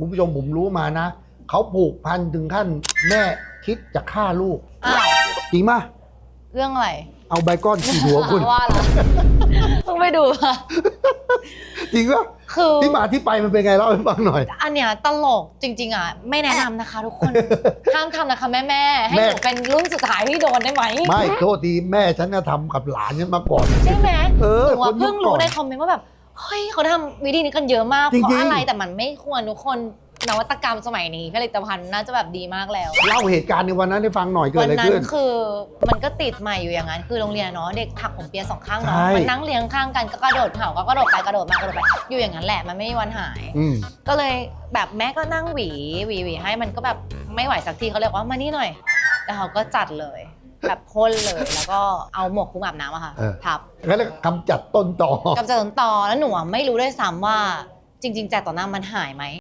คุณผู้ชมผมรู้มานะเขาผูกพันถึงขั้นแม่คิดจะฆ่าลูก อ้าวจริงปะเรื่องอะไรเอาใบก้อนขีดหัวคุณ ว่าละเพิ่งไปดูมาจริงปะคือ ที่มาที่ไปมันเป็นไงเล่าให้ฟังหน่อย อันเนี้ยตลกจริง ๆ อะ ไม่แนะนำนะคะทุกคน ห้ามทำนะคะแม่แม่ๆให้แม่หนูเป็นรุ่นสุดท้ายที่โดนได้ไหมไม่โทษทีแม่ฉันก็ทำกับหลานฉันมาก่อน ใช่ไหมเออหนูคอะนยุคเพิ่งก่รู้อน ในคอมเมนต์ว่าแบบ เฮ้ยเขาทำวิธีนี้กันเยอะมากจริงๆ เพราะอะไรแต่มันไม่ควรทุกคนนวัตกรรมสมัยนี้ผลิตภัณฑ์น่าจะแบบดีมากแล้ว เล่าเหตุการณ์ในวันนั้นให้ฟังหน่อยเกิดวัอะไรนั้นขึ้น คือมันก็ติดใหม่อยู่อย่างนั้น คือโรงเรียนเนาะเด็กถักผมเปียสองข้างเนาะใช่ มันนั่งเรียงข้างกันก็กระโดดเห่าก็กระโดดไปกระโดดมากระโดดไปอยู่อย่างนั้นแหละมันไม่มีวันหาย อืม ก็เลยแบบแม่ก็นั่งหวีหวีหวีให้มันก็แบบไม่ไหวสักทีเขาเรียกว่ามานี่หน่อย แล้วเขาก็จัดเลย แบบพ่นเลยแล้วก็เอาหมวกคลุมอาบน้ำอะค่ะเออ ทับแล้วกำจัดต้นต่อกับจัดต้นตอแล้วหนูอะไม่รู้ด้วยซ้ำว่าจริง ๆจัดต่อหน้ามันหายไหม